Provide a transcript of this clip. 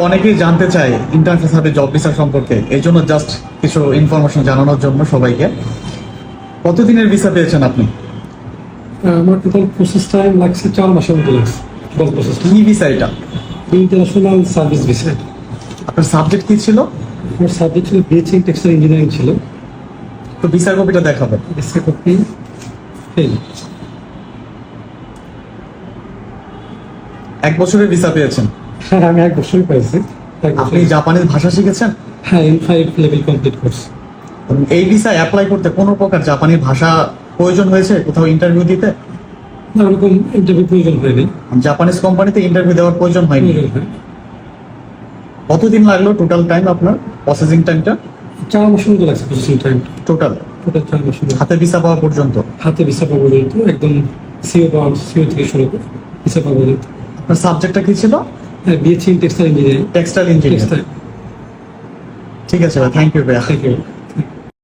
অনেকেই জানতে চায় ইন্টারন্যাশনাল সাথে জব ভিসা সম্পর্কে। এই জন্য জাস্ট কিছু ইনফরমেশন জানানোর জন্য সবাইকে। কতদিনের ভিসা পেয়েছেন আপনি? আমার টোটাল প্রসেস টাইম লাগছে চার মাসের মতো লাগছে টোটাল প্রসেস কি ভিসা এটা? ইন্টারন্যাশনাল সার্ভিস ভিসা আপনার সাবজেক্ট কি ছিল? আমার সাবজেক্ট ছিল বিএসসি টেক্সটাইল ইঞ্জিনিয়ারিং ছিল। তো ভিসা কপিটা দেখাবেন। এসকে কপি ফেল এক বছরের ভিসা পেয়েছেন। হ্যাঁ আমি এক বছরই পাইছি। আপনি জাপানিজ ভাষা শিখেছেন? হ্যাঁ এম ফাইভ লেভেল কমপ্লিট করছি এই ভিসা অ্যাপ্লাই করতে কোনো প্রকার জাপানি ভাষা প্রয়োজন হয়েছে? কোথাও ইন্টারভিউ দিতে? না ওরকম ইন্টারভিউ প্রয়োজন হয়নি। জাপানিজ কোম্পানিতে ইন্টারভিউ দেওয়ার প্রয়োজন হয়নি? হয় কতদিন লাগল টোটাল টাইম আপনার প্রসেসিং টাইমটা চার মাসের মতো লাগছে প্রসেসিং টাইম টোটাল টোটাল চার মতো। হাতে ভিসা পাওয়া পর্যন্ত? হাতে ভিসা পাবো পর্যন্ত একদম সিও পাওয়া সিও থেকে শুরু করে ভিসা পাবো পর্যন্ত। আপনার সাবজেক্টটা কি ছিল? হ্যাঁ BSc textile engineering. Textile engineering. ঠিক আছে ভাই থ্যাংক ইউ ভাইয়া। Thank you